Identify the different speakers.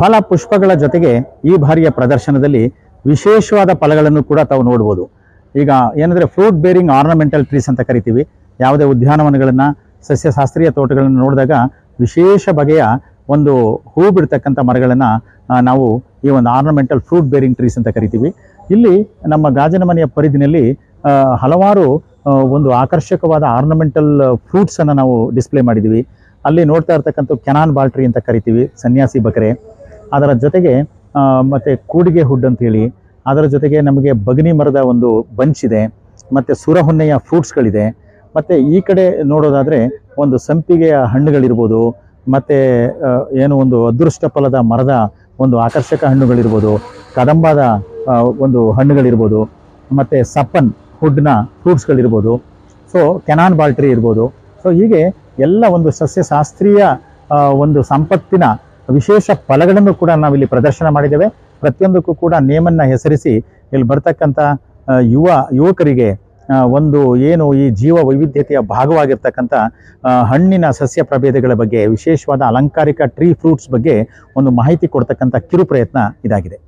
Speaker 1: ಫಲ ಪುಷ್ಪಗಳ ಜೊತೆಗೆ ಈ ಬಾರಿಯ ಪ್ರದರ್ಶನದಲ್ಲಿ ವಿಶೇಷವಾದ ಫಲಗಳನ್ನು ಕೂಡ ತಾವು ನೋಡ್ಬೋದು. ಈಗ ಏನಂದರೆ ಫ್ರೂಟ್ ಬೇರಿಂಗ್ ಆರ್ನಮೆಂಟಲ್ ಟ್ರೀಸ್ ಅಂತ ಕರಿತೀವಿ. ಯಾವುದೇ ಉದ್ಯಾನವನಗಳನ್ನು, ಸಸ್ಯಶಾಸ್ತ್ರೀಯ ತೋಟಗಳನ್ನು ನೋಡಿದಾಗ ವಿಶೇಷ ಬಗೆಯ ಒಂದು ಹೂ ಬಿಡ್ತಕ್ಕಂಥ ಮರಗಳನ್ನು ನಾವು ಈ ಒಂದು ಆರ್ನಮೆಂಟಲ್ ಫ್ರೂಟ್ ಬೇರಿಂಗ್ ಟ್ರೀಸ್ ಅಂತ ಕರಿತೀವಿ. ಇಲ್ಲಿ ನಮ್ಮ ಗಾಜಿನ ಮನೆಯ ಪರಿಧಿನಲ್ಲಿ ಹಲವಾರು ಒಂದು ಆಕರ್ಷಕವಾದ ಆರ್ನಮೆಂಟಲ್ ಫ್ರೂಟ್ಸನ್ನು ನಾವು ಡಿಸ್ಪ್ಲೇ ಮಾಡಿದ್ದೀವಿ ಅಲ್ಲಿ ನೋಡ್ತಾ ಇರ್ತಕ್ಕಂಥ ಕೆನಾನ್ ಬಾಲ್ಟ್ರಿ ಅಂತ ಕರಿತೀವಿ, ಸನ್ಯಾಸಿ ಬಕರೆ. ಅದರ ಜೊತೆಗೆ ಮತ್ತು ಕೂಡಿಗೆ ಹುಡ್ ಅಂತೇಳಿ, ಅದರ ಜೊತೆಗೆ ನಮಗೆ ಬಗನಿ ಮರದ ಒಂದು ಬಂಚ್ ಇದೆ, ಮತ್ತು ಸುರಹೊನ್ನೆಯ ಫ್ರೂಟ್ಸ್ಗಳಿದೆ ಮತ್ತು ಈ ಕಡೆ ನೋಡೋದಾದರೆ ಒಂದು ಸಂಪಿಗೆಯ ಹಣ್ಣುಗಳಿರ್ಬೋದು, ಮತ್ತು ಏನು ಒಂದು ಅದೃಷ್ಟ ಫಲದ ಮರದ ಒಂದು ಆಕರ್ಷಕ ಹಣ್ಣುಗಳಿರ್ಬೋದು, ಕದಂಬದ ಒಂದು ಹಣ್ಣುಗಳಿರ್ಬೋದು, ಮತ್ತು ಸಪ್ಪನ್ ಹುಡ್ನ ಫ್ರೂಟ್ಸ್ಗಳಿರ್ಬೋದು ಸೊ ಕೆನಾನ್ ಬಾಲ್ಟ್ರಿ ಇರ್ಬೋದು ಸೊ ಹೀಗೆ ಎಲ್ಲ ಒಂದು ಸಸ್ಯಶಾಸ್ತ್ರೀಯ ಒಂದು ಸಂಪತ್ತಿನ ವಿಶೇಷ ಫಲಗಳನ್ನು ಕೂಡ ನಾವಿಲ್ಲಿ ಪ್ರದರ್ಶನ ಮಾಡಿದ್ದೇವೆ. ಪ್ರತಿಯೊಂದಕ್ಕೂ ಕೂಡ ನೇಮನ್ನು ಹೆಸರಿಸಿ ಇಲ್ಲಿ ಬರ್ತಕ್ಕಂಥ ಯುವ ಯುವಕರಿಗೆ ಒಂದು ಏನು ಈ ಜೀವ ವೈವಿಧ್ಯತೆಯ ಭಾಗವಾಗಿರ್ತಕ್ಕಂಥ ಹಣ್ಣಿನ ಸಸ್ಯ ಪ್ರಭೇದಗಳ ಬಗ್ಗೆ, ವಿಶೇಷವಾದ ಅಲಂಕಾರಿಕ ಟ್ರೀ ಫ್ರೂಟ್ಸ್ ಬಗ್ಗೆ ಒಂದು ಮಾಹಿತಿ ಕೊಡ್ತಕ್ಕಂಥ ಕಿರು ಪ್ರಯತ್ನ ಇದಾಗಿದೆ.